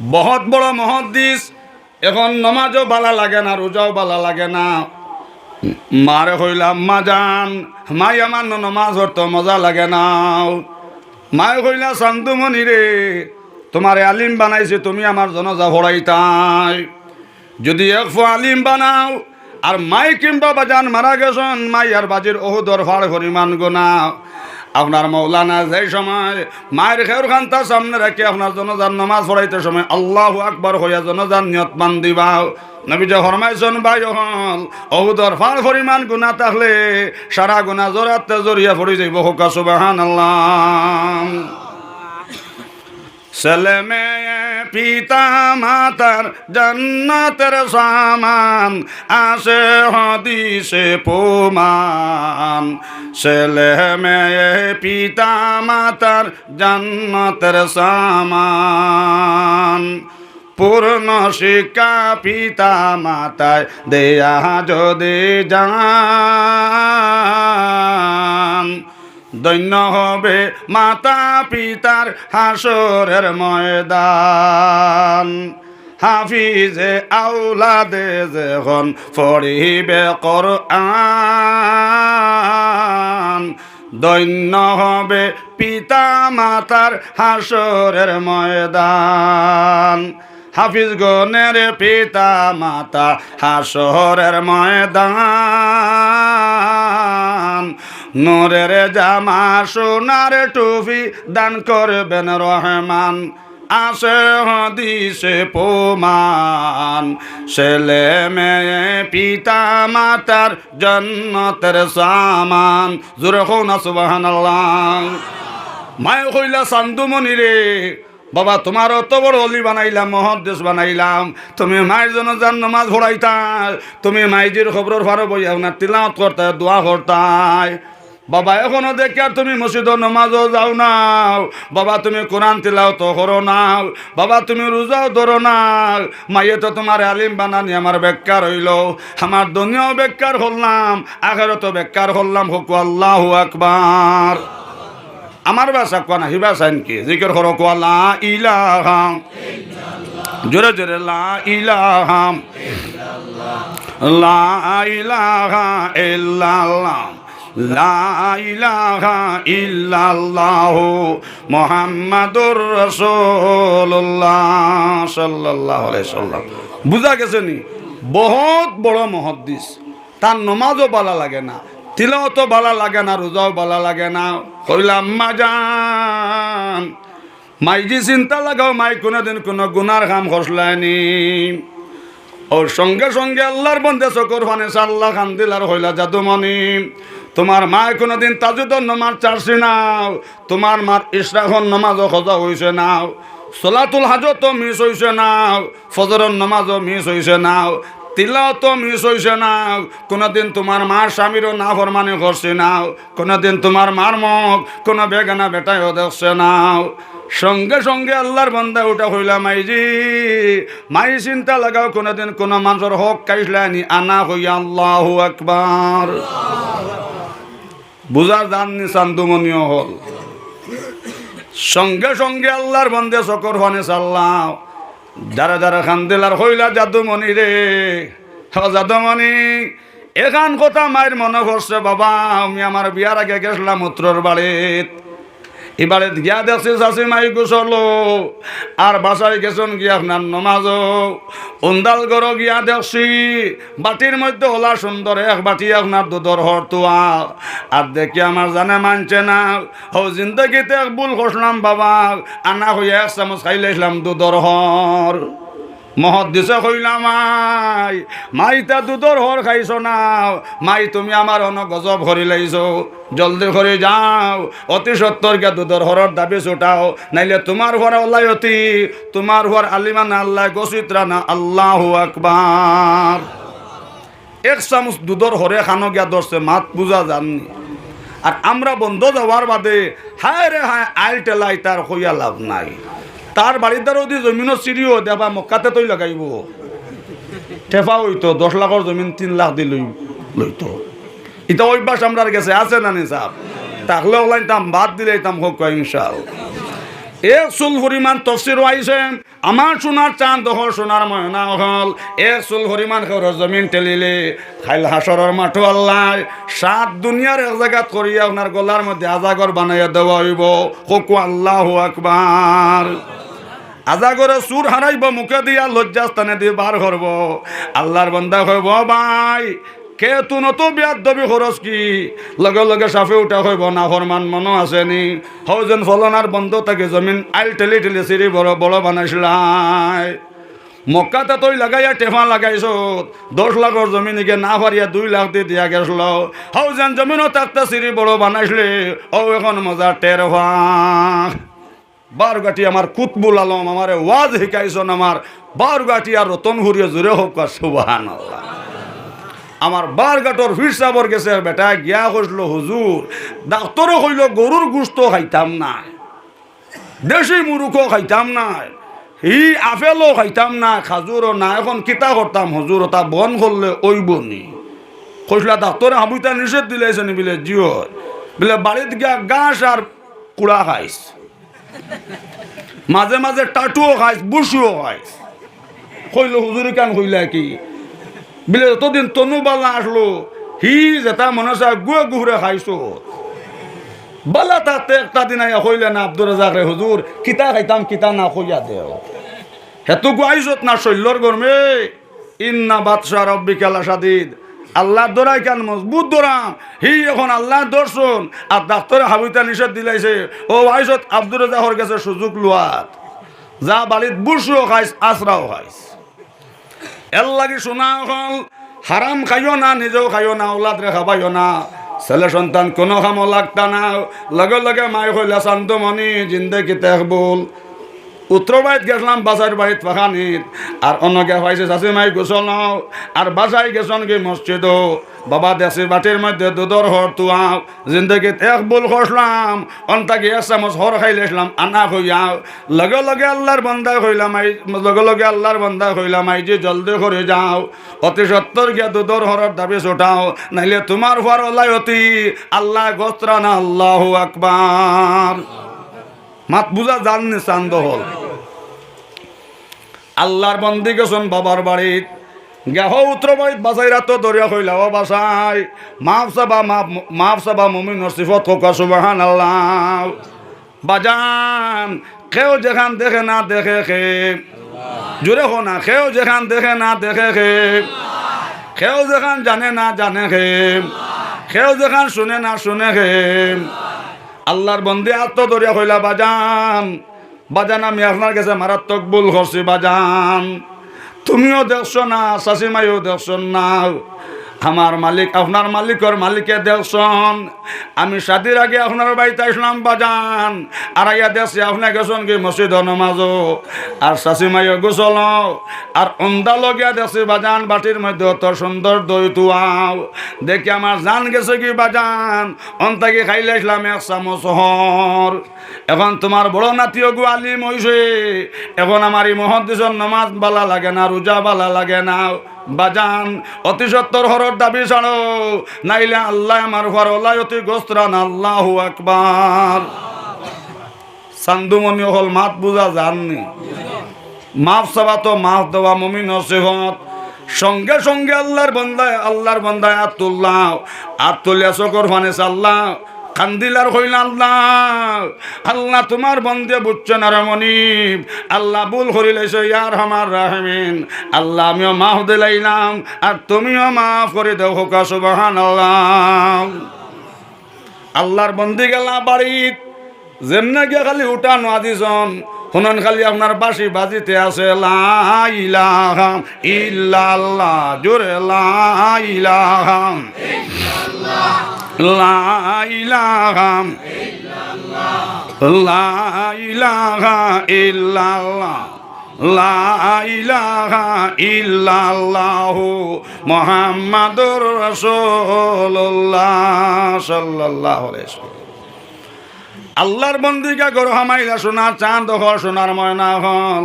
বহুত বড় মহদ্দিস এখন নমাজও বালা লাগে না, রোজাও বালা লাগে না। মারে হইলাম মা যান মাই আমার নমাজ হরতো মজা লাগে না। মায় কইলা শান্তমণি রে, তোমার আলিম বানাইছে, তুমি আমার জনজা ভরাইতাই যদি এক আলিম বানাও, আর মাই কিংবা বাজান মারা গেছেন, মাই আর বাজির ওহুদর ফাড় পরিমাণ গোনা। আপনার মৌলানা যে সময় মায়ের খেউর খান্তা সামনে রাখি আপনার জনজান নমাজ পড়াইতে সময় আল্লাহ আকবর হইয়া জনজান নিয়ত মান দিবা নবী যে ফরমাইছন, ভাই হল অহুদর ফার পরিমাণ গুণা থাকলে সারা গুণা জোরাতে জড়িয়া পড়ি যাইব হোকা সুবাহান আল্লাহ ছেলে পিতা মাতার জন্নতের সামান, আসে হদিসে পোমান ছেলে পিতা মাতার জন্নতের সামান। পূর্ণ শিক্ষা পিতা মাতায় দেয়া যদি যান দৈন্য হবে মাতা পিতার হাসরের ময়দান। হাফিজে আউলাদে যখন পড়িবে কর দৈন্য হবে পিতা মাতার হাসরের ময়দান। হাফিজ গনের পিতা মাতা হাসরের ময়দান। নূরের জামা সোনার টুফি দান করবেন রহমান। আসে হদিসে পোমান ছেলে মেয়ে, পিতা মাতার জন্নতের সামান। জোরে হন সুবাহান মায় কইলা চান্দুমণি রে, বাবা, তোমার অত বড় অলি বানাইলাম, মহদ্দেশ বানাইলাম। তুমি মায়ের জন্য যান নমাজ ভরাইতা তুমি মাইজির খবরের ফারো বইয়া না তিলাওয়াত করতে দোয়া করতাই। বাবা, এখনও দেখে আর তুমি মসজিদ নমাজও যাও নাও। বাবা, তুমি কোরআন তিলাও তো করো নাও। বাবা, তুমি রোজাও ধরো নাও। মাইয়ে তো তোমার আলিম বানানি, আমার বেকার হইল। আমার দুনিয়াও বেকার হলাম আখেরও বেকার হলাম, হুকু আল্লাহ আকবার। আমার বাসা কোয়া না হিবাসা কি জিকির করো কোয়া লা ইলাহা। জোরে জোরে, লা ইলাহাম লা ইলাহা ইল্লাল্লাহ। লা ইলাহা ইল্লাল্লাহ মুহাম্মাদুর সাল্লাম। বুঝা গেছে নি? বহুত বড় মহাদ্দিস। তার নমাজও বালা লাগে না তিলাও তো বালা লাগে না, রোজাও বালা লাগে না। কইলাম মা যান মাই যে চিন্তা লাগাও, মাই কোনোদিন কোনো গুনার কাম খসলায়নি ওর সঙ্গে সঙ্গে আল্লাহর বন্ধে চকর ফানে সাল্লাহ খান দিলার হইলা জাদুমণি। তোমার মায় কোনোদিন তাজুদর নমাজ চারছি নাও তোমার মার ইসরাখন নমাজও খোঁজা হয়েছে নাও সোলাতুল হাজত মিস হয়েছে নাও ফজরের নমাজও মিস হয়েছে নাও তিলাও তো মিস হয়েছে নাও কোনোদিন তোমার মার স্বামীরও না ফরমানি করছে নাও কোনোদিন তোমার মার মুখ কোনো বেগানা বেটাইও দেখছে নাও সঙ্গে সঙ্গে আল্লাহর বন্দা ওটা হইলা মাইজি, মাই চিন্তা লাগাও, কোনোদিন কোনো মানুষের হক কাইসলানি, আনা হইয়া আল্লাহ আকবার। বুঝার জাননি শান্তমনীয় হল। সঙ্গে সঙ্গে আল্লাহর বন্দে চকর হনে চাল্লাও যারা যারা খান দিলার হইলা জাদুমণি রে। জাদুমণি, এখান কথা মায়ের মনে করছে বাবা, আমি আমার বিয়ার আগে গেছিলাম উত্তর বাড়িত। এবারে গিয়া দেখছি চাষি মাই গুছলো আর বাসায় গেছন গিয়া আপনার নমাজ উন্দাল গড় গিয়া দেখছি। বাটির মধ্যে হলা সুন্দর এক বাটি আপনার দুধর তো আর দেখি আমার জানে মানছে না। ও জিন্দগিতে এক ভুল করলাম বাবা। আনা হইয়া এক চামচ খাইলে দুধর হর। মহৎ দিছে কইলাম মাই। মাই তা দুধর হর খাইছ না। মাই, তুমি আমার অন গজব হরি লাইছ। জলদি করে যাও। অতি সত্তর গে দুধর হরর দাবি ছুটাও। নাইলে তোমার আল্লাহ অতি। তোমার ঘর আলিমান আল্লাহ গসিত্রা না আল্লাহ আকবার। এক চামচ দুধর হরে খানো গিয়া ধরছে, মাত বুঝা জাননি। আর আমরা বন্ধ যাওয়ার বাদে হায় রে হায়, আইল টেলাই তার হইয়া লাভ নাই। তার বাড়িদার যদি জমিনের চিৰিও, দেবা মক্কাতে তৈ লগাইব। ঠেফা হইতো, দশ লাখর জমিন তিন লাখ দি লই লইতো। ইটা অভ্যাস আমরা গেছে, আছে না নি সাহ তাহলে ওলাই তাম বাদ দিলে তাম হোক ইনশাল এক চুল পরিমাণ তফসির আইছে আমার সোনার চাঁদ দখল সোনার ময়না হল। এক চুল খরচ জমিন টেলিলে খাইল হাসরের মাঠো আল্লাহ। সাত দুনিয়ার এক জায়গাত করিয়া আপনার গলার মধ্যে আজাগর বানাইয়া দেওয়া হইব। হকু আল্লাহ আকবার আজাগরে সুর হারাইব, মুখে দিয়া লজ্জাস্থানে দিয়ে বার করব। আল্লাহর বন্দা হইব ভাই, কে তু নত বিয়ার দবি খরচ কি? লগে লগে সাফে উঠা হইব না ফরমান মনো আছে আসেনি হৌজন ফলনার বন্ধ থাকে, জমিন আইল ঠেলি ঠেলি সিঁড়ি বড় বড় বানাইছিলাই। মক্কাতে তৈ লাগাইয়া টেফা লাগাইছ দশ লাখর জমিনিকে না পারিয়া দুই লাখ দিয়ে দিয়া গেছিল। হৌ যেন জমিনও তাকতে সিঁড়ি বড় বানাইছিলে। ও এখন মজা টের ভাগ বারগাটি আমার কুতবুল আলম, আমার ওয়াজ শিকাইছন আমার বারগাটি আর রতন ঘুরিয়ে জোরে হোক আর সুবাহান আমার বারগাটর ফিরসাবর গেছে বেটা গিয়া কইছিল হুজুর ডাক্তরও কইল গরুর গুস্ত খাইতাম না, দেশি মুরুখও খাইতাম না, হি আপেলও খাইতাম না খাজুরও না, এখন কিতা করতাম, হুজুর তা বন করলে ওইব নি। কইসলা, ডাক্তরে হাবুইতা নিষেধ দিলেছে নি, বিলে জিও বলে বাড়িত গিয়া গাছ আর কুড়া খাইছ মাঝে মাঝে টাটুও খাইছ, বুসিও খাইছ। কইল, হুজুরি কেন কইলা কি? বিলে, যতদিন তনু বালা আসলো হি যেটা মনে আছে, গুয়ে গুহরে খাইছো। বালা তাতে একটা দিন আইয়া কইলে না আব্দুর রাজাক রে হুজুর কিতা খাইতাম, কিতা না কইয়া দেও। হেতু গুয়াইছত না শৈল্যর গরমে ইন্না বাদশাহ রব্বি কেলা সাদিদ আল্লাহ দরাই কেন মজবুত দরাম হি, এখন আল্লাহ দর্শন। আর ডাক্তরে হাবিতা নিষেধ দিলাইছে। ও আইসত আব্দুর রাজাহর গেছে সুযোগ লোয়াত যা বাড়িত বুসুও খাইছ আশ্রাও খাইছ এর লাগি শোনা হল, হারাম খাইও না, নিজেও খাইও না ওলাদ রে খাবাইও না। ছেলে সন্তান কোনো খামো লাগতা না। লগে লগে মাই কইলা শান্তমণি জিন্দগি তেহবুল উত্তর বাড়িত গেছিলাম বাসার বাড়িত ফাঁকানিত আর অন্য অন্যকে পাইছে চাষি মাই গোসল আর বাসায় গেছন কি মসজিদ বাবা দেশি বাটির মধ্যে দুধর হর তুয়াও জিন্দগিত এক বুল খসলাম অন্তাকে এক চামচ হর খাইলেছিলাম আনা হইয়াও লগে লগে আল্লাহর বন্ধা হইলাম আই লগে লগে আল্লাহর বন্ধা হইলাম আই যে জলদি করে যাও। অতি সত্তর গিয়া দুধর হরর দাবি ছোটাও নাইলে তোমার হওয়ার ওলাই অতি। আল্লাহ গোস্ত্রা না আল্লাহ আকবার মাত বুঝা জাননি চান্দ হল। আল্লাহর বন্দি গেছন বাবার বাড়িত। গেহ উত্তর বাড়িত বাসাই রাত দরিয়া কইলা ও বাসাই মাফ সাবা মাফ মাফ সাবা মমিন সিফত কোকা সুবাহান আল্লাহ বাজান কেউ যেখান দেখে না দেখে খে। জোরে হো না কেউ যেখান দেখে না দেখে খে। কেউ যেখান জানে না জানে খে। কেউ যেখান শুনে না শুনে খে। আল্লাহর বন্দি আত্ম ধরিয়া বাজান বাজান, আমি আপনার কাছে মারাত্মক ভুল করছি, বাজান। তুমিও দেখছ না, শাশিমাইও দেখছ না। আমার মালিক, আপনার মালিকর মালিকে দেখছন। আমি সাদির আগে আপনার বাড়িতে আসলাম বাজান। আর আইয়া দেখছি আপনি গেছেন কি মসজিদ নমাজ আর শাশিমাইও গোসল। আর অন্দা লগিয়া দেখছি বাজান, বাটির মধ্যে অত সুন্দর দই তুয়াও দেখি আমার জান গেছে কি বাজান? অন্তাকে খাইলে আসলাম এক চামচ হর। এখন তোমার বড় নাতিও গু আলিম হইছে। এখন আমার এই মহদ্দিসর নমাজ বালা লাগে না, রোজা বালা লাগে না। বাজান অতি সত্তর হরর দাবি ছাড়ো নাইলে আল্লাহ আমার ঘর ওলাই অতি গোস্ত্রান আল্লাহ আকবার। সান্দুমণি হল মাত বুঝা জাননি। মাফ চাবা তো মাফ দেওয়া মমি নসিহত। সঙ্গে সঙ্গে আল্লাহর বন্দায় আল্লাহর বন্দায় আতুল্লাহ আতুল্লা চকর ফানে আল্লাহ। কান্দিলার হইল আল্লাহ। আল্লাহ তোমার বন্দে বুঝছেন আর মনিব আল্লাহ বুল করিলেছে ইয়ার আমার রাহমিন। আল্লাহ আমিও মাফ দিলাইলাম, আর তুমিও মাফ করে দেও, হোকা সুবাহান আল্লাহ আল্লাহর বন্দি গেলা বাড়িত, যেমনে গিয়া খালি উঠা নোয়াদিছন শুনন খালি আপনার বাসি বাজিতে আছে লাইলাহাম ইল্লাল্লাহ, জোরে লাইলাহাম লাইলাহাম লাইলাহা ইল্লাল্লাহ লাইলাহা ইল্লাল্লাহু মুহাম্মাদুর রাসূলুল্লাহ সাল্লাল্লাহু আলাইহি আল্লাহর বন্দিকা গরু হামাইলা সোনার চাঁদ হল সোনার ময়না হল।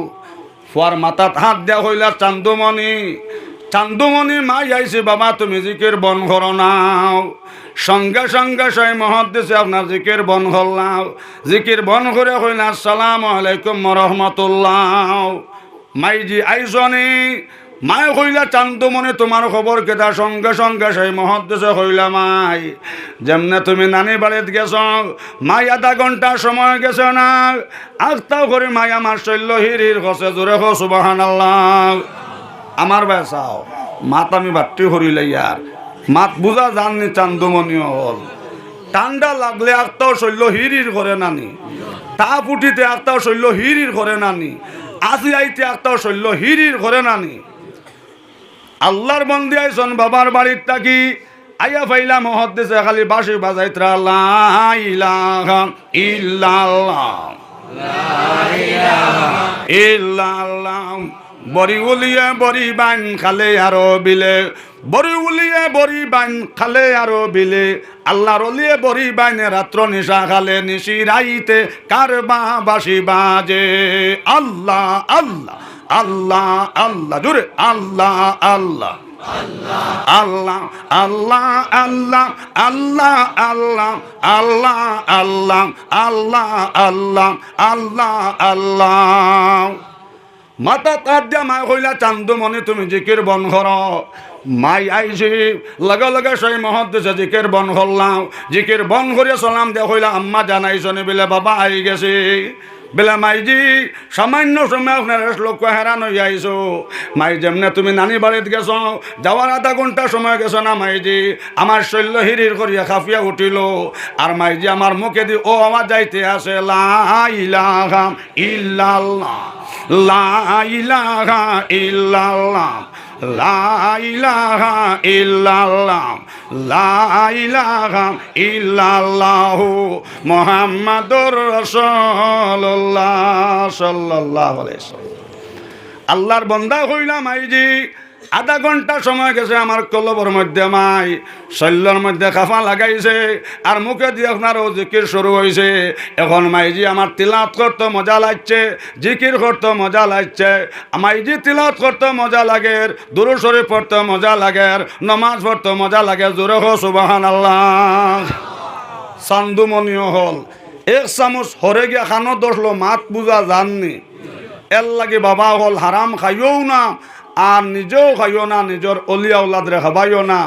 ফুয়ার মাথাত হাত দেওয়া হইলা চান্দুমণি। চান্দুমণি মাই আইছে, বাবা, তুমি জিকের বন করো নাও। সঙ্গে সঙ্গে সেই মহাদ্দেশে আপনার জিকের বন করলাম জিকির বন করে কইলা আসসালামু আলাইকুম রহমতুল্লাহ। মাইজি আইসনি মায় কইলা, চান্দুমণি, তোমার খবর কেটা? সঙ্গে সঙ্গে সেই মহাদ্দেশে কইলা, মাই, যেমনে তুমি নানি বাড়িত গেছ, মাই আধা ঘণ্টা সময় গেছে না। আস্তাও করে মাই আমার শৈল্য হিরির খসে জোরে খো সুবাহান আল্লাহ আমার বেসাও মাত আমি বাট্টি হরিলে ইয়ার। মাত বুঝা জাননি চান্দুমণিও হল। ঠান্ডা লাগলে একটাও শৈল্য হিরির করে নানি। তাপ উঠিতে একটাও শৈল্য হিরির করে নানি। আসি আইতে একটাও শৈল্য হিরির করে নানি। আল্লাহর বন্দি আইসন বাবার বাড়ির তাকি আইয়া ফাইলা মহদ্দেশে খালি বাঁশি বাজাইত্রা ইল্লাল্লাহ। ইল্লাল্লাহ। বড়ি উলিয়ে বড়ি বান খালে আরও বিলে বড়ি উলিয়ে বড়ি বান খালে আরও বিলে আল্লাহ রলিয়ে বড়ি বাইনে রাত্র নিশা খালে নিশি রাইতে কারবা বাসি বাজে আল্লাহ আল্লাহ আল্লাহ আল্লাহ জোরে আল্লাহ আল্লাহ আল্লাহ আল্লাহ আল্লাহ আল্লাহ আল্লাহ আল্লাহ আল্লাহ আল্লাহ আল্লাহ আল্লাহ আল্লাহ মাতা তার দিয়া মাই কইলা চান্দু মনে তুমি জিকির বন কর মাই আইছি লগে লগে সেই দিছে জিকির বন করলাম জিকির বন করে চলাম দে কইলা আম্মা জানাইছনি বলে বাবা আই গেছে। বেলা মাইজি, সামান্য সময় আপনার লোক হেরান হয়ে আইছো। মাই যেমনে তুমি নানি বাড়িতে গেছ, যাওয়ার আধা ঘণ্টা সময় গেছো না মাইজি। আমার শৈল্য হিরির করিয়া খাফিয়া উঠিল। আর মাইজি আমার মুখে দি ও আমার যাইতে আসে লা ইলাহা ইল্লাল্লাহ, লা ইলাহা ইল্লাল্লাহ, লা ইলাহা ইল্লাল্লাহ লাইলাহাম মোহাম্মদুর রসল্লাহ সাল্লাহ আল্লাহর বন্দা হইলাম আইজি আধা ঘণ্টা সময় গেছে আমার কলবর মধ্যে মাই শৈল্যর মধ্যে কাফা লাগাইছে, আর মুখে দিয়ে আপনার ও জিকির শুরু হয়েছে এখন মাইজি আমার তিলাত করতে মজা লাগছে, জিকির করতে মজা লাগছে। মাইজি তিলাত করতে মজা লাগে, দুরু শরীফ পড়তে মজা লাগে, নমাজ পড়তে মজা লাগে, জোরে হো সুবাহান আল্লাহ চান্দুমণিও হল। এক চামচ হরে গিয়া খানো দশলো, মাত বুঝা জাননি। এর লাগে বাবা হল, হারাম খাইও না। আর নিজেও খাইও না, নিজের অলিয়া উল্লাদরে খাবাইও না।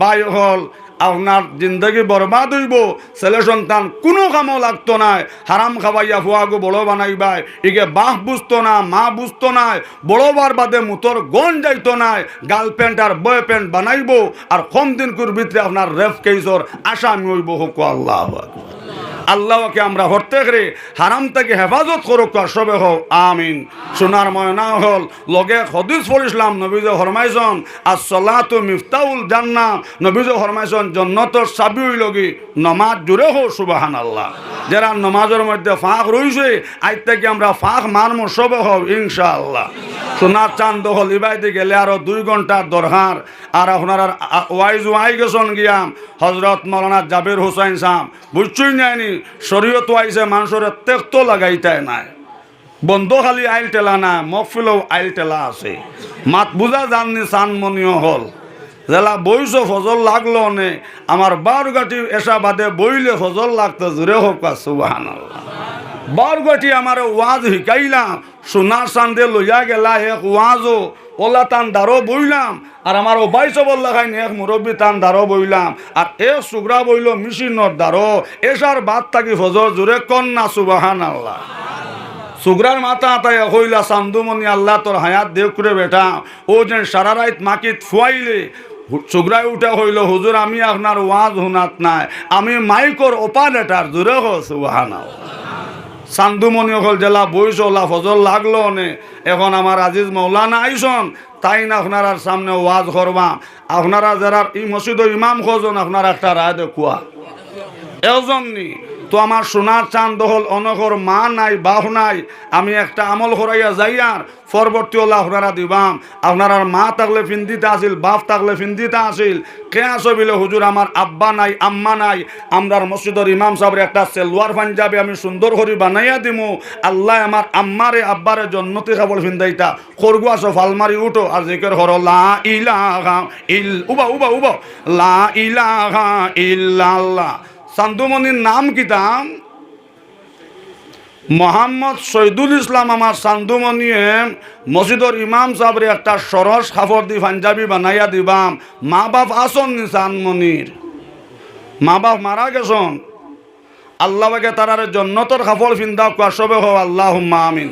বাই হল, আপনার জিন্দগি বরবাদ হইব, ছেলে সন্তান কোনো কামও লাগতো নাই। হারাম খাবাইয়া ফুয়াগো বড় বানাইবাই ইগে বাহ বুঝতো না, মা বুঝতো নাই। বড়বার বাদে মুতর গন যাইতো নাই। গার্লফ্রেন্ড আর বয় প্যান্ট বানাইব, আর কম দিন কুর ভিতরে আপনার রেফ কেসর আসামি হইব, হোক আল্লাহ। আল্লাহকে আমরা হরতে করে, হারাম থেকে হেফাজত করুক সবে হোক, আমিন। সোনার ময়না হল, লগে হদিস পড়িসলাম নবীজ হরমাইজন আর সলাতু মিফতাউল জান্না নবীজ হরমাইজন জন্নতর সাবি লগি, নমাজ জুড়ে হোক সুবাহান আল্লাহ যারা নমাজের মধ্যে ফাঁক রইছে, আজ থেকে আমরা ফাঁক মানব সবে হোক, ইনশাআল্লাহ। সোনার চান্দ হল ইবাইতে গেলে আরও দুই ঘণ্টার দরকার, আর আপনার ওয়াইজ ওয়াই গেছন গিয়াম হজরত মৌলানা জাবির হুসাইন সাহ বুঝছই নাইনি শরীয়ত ওয়াইছে মানুষের তেক্ত লাগাইতে নাই। বন্ধ খালি আইল টেলা না মকফিলেও আইল টেলা আছে। মাত বুঝা জাননি চানমনীয় হল। জেলা বইছ, ফজল লাগল নে, আমার বারগাটি এসা বাদে বইলে ফজল লাগতো জোরে হোক সুবাহান বারগাটি আমার ওয়াজ শিকাইলাম সোনার চান্দে লইয়া গেলা এক ওয়াজও ওলা তান দারো বইলাম আর আমার ও বাইশ বললা খাইনি এক মুরব্বী টান দারো বইলাম। আর এ সুগরা বইল মিশিনর দারো এসার বাদ থাকি ফজর জোরে কন্যা সুবাহান আল্লাহ সুগরার মাথা আতায় হইলা চান্দুমণি আল্লাহ তোর হায়াত দেখ করে বেটা। ও যেন সারা রাত মাকিত ফুয়াইলে সুগরাই উঠে হইল হুজুর আমি আপনার ওয়াজ হুনাত নাই। আমি মাইকর অপারেটার হো সুবাহান চান্দুমণি অকল জেলা বইস ওলা ফজল লাগল নে? এখন আমার আজিজ মৌলানা আইসন তাই না আপনার সামনে ওয়াজ করবা আপনারা যারা ই মসজিদ ইমাম খোঁজন আপনারা একটা রায় দেখুয়া এজন নি? তো আমার সোনার চাঁদ হল অনগর মা নাই, বাহ নাই। আমি একটা আমল করাইয়া যাই আর পরবর্তী হল আপনারা দিবাম। আপনার মা থাকলে ফিন্দিতে আসিল, বাপ থাকলে ফিন্দিতে আসিল। কে আসো হুজুর, আমার আব্বা নাই, আম্মা নাই। আমরার মসজিদের ইমাম সাহেবের একটা সেলওয়ার পাঞ্জাবি আমি সুন্দর করে বানাইয়া দিমু। আল্লাহ আমার আম্মারে, আব্বারে জন্নতি খাবল ফিন্দাইতা। খরগু আসো, ফালমারি উঠো, আর জিকের হর লা ইলাহা ইল, উবা উবা উবা। লা ইলাহা ইল্লাল্লাহ। সান্দুমণির নাম কিতাম মোহাম্মদ শহীদুল ইসলাম আমার চান্দুমণিয়ে মসজিদর ইমাম সাহেবের একটা সরস খাফর দি পাঞ্জাবি বানাইয়া দিবাম। মা বাপ আসন নি সানমণির মা বাপ মারা গেছন। আল্লাহকে তারারে জন্নতর খাফল ফিন্দা কাশবে হো আল্লাহ আমিন।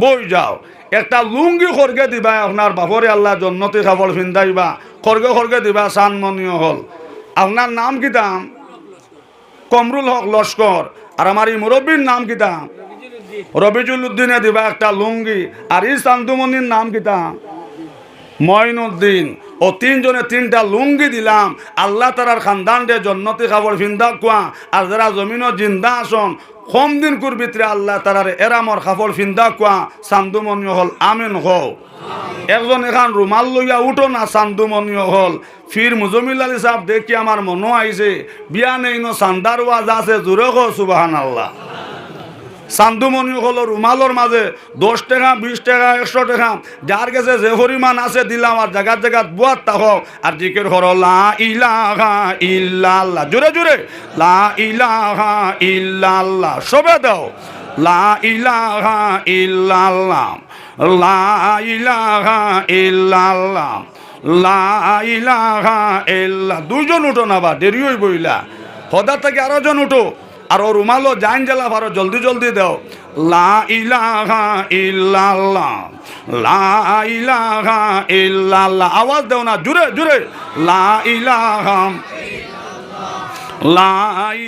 বই যাও। একটা লুঙ্গি খরগে দিবা, আপনার বাপরে আল্লাহ জন্নতি খাফল ফিন্দাইবা। খরগে খরগে দিবা সানমণিও হল। আপনার নাম কি দাম? কমরুল হক লস্কর। আর আমার এই মুরব্বীর নাম কিতা রবিজুল উদ্দিনে দিবা একটা লুঙ্গি। আর এই সান্দুমনির নাম কিতা দাম ময়নুদ্দিন ও তিনজনে তিনটা লুঙ্গি দিলাম। আল্লাহ তারার খানদান দে জন্নতি খাবার ফিন্দা কুয়া। আর যারা জমিনও জিন্দা আসন কম দিন কুর ভিতরে আল্লাহ তারার এরামর খাফর ফিন্দা কুয়া। সান্দুমনি হল, আমিন হও। একজন এখান রুমাল লইয়া উঠো না, সান্দুমনীয় হল। ফির মুজমিল আলী সাহেব দেখি আমার মনো আইছে, বিয়া নেই ন সান্দার ওয়াজ আছে, জোরে হো সুবাহান আল্লাহ চান্দুমণি হলো রুমালোর মাঝে দশ টাকা, বিশ টাকা, একশো টাকা যার কাছে যে পরিমাণ আছে দিলাম আর জায়গার জায়গাত বুয়ার তাহ আর জিকের হর লা ইলাহা ইল্লাল্লাহ। জোরে জোরে লা ইলাহা ইল্লাল্লাহ। সবে দাও, লা ইলাহা ইল্লাল্লাহ, লা ইলাহা ইল্লাল্লাহ, লা ইলাহা ইল্লা দুইজন উঠো না বা দেরি হই বইলা হদার থেকে আরও জন উঠো। আর ও রুমালো জাইন জেলা ভারো জলদি জলদি দেও। লা ইলাহা ইল্লাল্লাহ লা ইলাহা ইল্লাল্লাহ। আওয়াজ দেও না জুড়ে জুড়ে। লা ইলাহা লা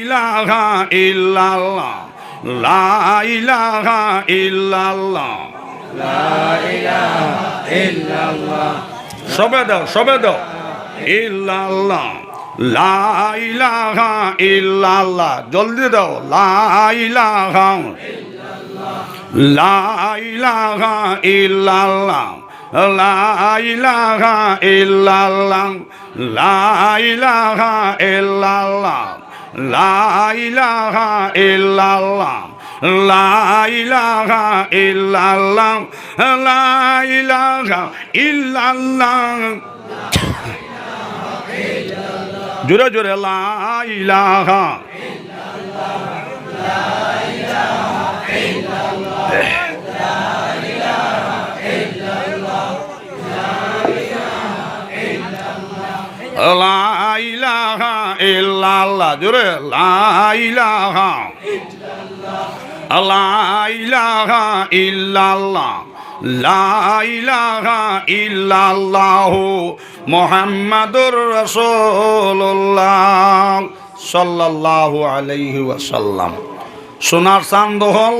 ইলাহা ইল্লাল্লাহ। লা ইলাহা ইল্লাল্লাহ। সবে দাও সবে দাও। ইল্লাল্লাহ। লা ইলাহা ইল্লাল্লাহ। জলদি দাও। লা ইলাহা লা ইলাহা ইল্লাল্লাহ। লা ইলাহা ইল্লাল্লাহ। লা ইলাহা ইল্লাল্লাহ। লা ইলাহা ইল্লাল্লাহ। লা ইলাহা ইল্লাল্লাহ। লা ইলাহা ইল্লাল্লাহ। জোরে জোরে লা ইলাহা লা ইলাহা ইল্লাল্লাহ জোরে লা ইলাহা লা ইলাহা ইল্লাল্লাহ লা ইলাহা ইল্লাল্লাহ মুহাম্মাদুর রাসূলুল্লাহ সাল্লাল্লাহু আলাইহি ওয়াসাল্লাম। সোনার চান্দ হল,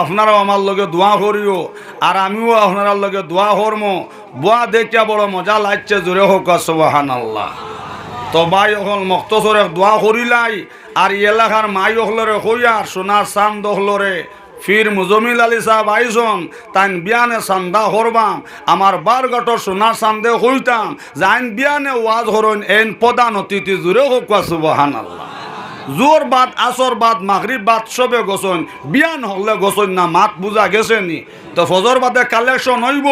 আপনারাও আমার লগে দোয়া করিও, আর আমিও আপনার লগে দোয়া করমো। বুয়া দেখিয়া বড় মজা লাগছে, জোরে হোক সুবাহান আল্লাহ তো বাই অকল মক্তসরে দোয়া করিলাই, আর এলাকার মাই অকলরে হইয়া সোনার চান্দ হলরে ফির মুজমিল আলী সাহেব আইসন, তাইন বিয়ানে চান্দা হরবাম, আমার বার গটর সোনার চান্দে হইতাম, যাইন বিয়ানে ওয়াজ হরইন এন প্রধান অতিথি জুড়ে হোক সুবাহান আল্লাহ জোর বাদ আসর বাদ মাগরিব বাদ সবে গোসন বিয়ান হলে গোসন না মাত বুঝা গেছে নি। তো ফজর বাদে কালেকশন হইব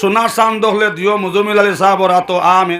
সোনার চান্দ হলে দিও মুজমিল আলী সাহেবরা তো আমেন।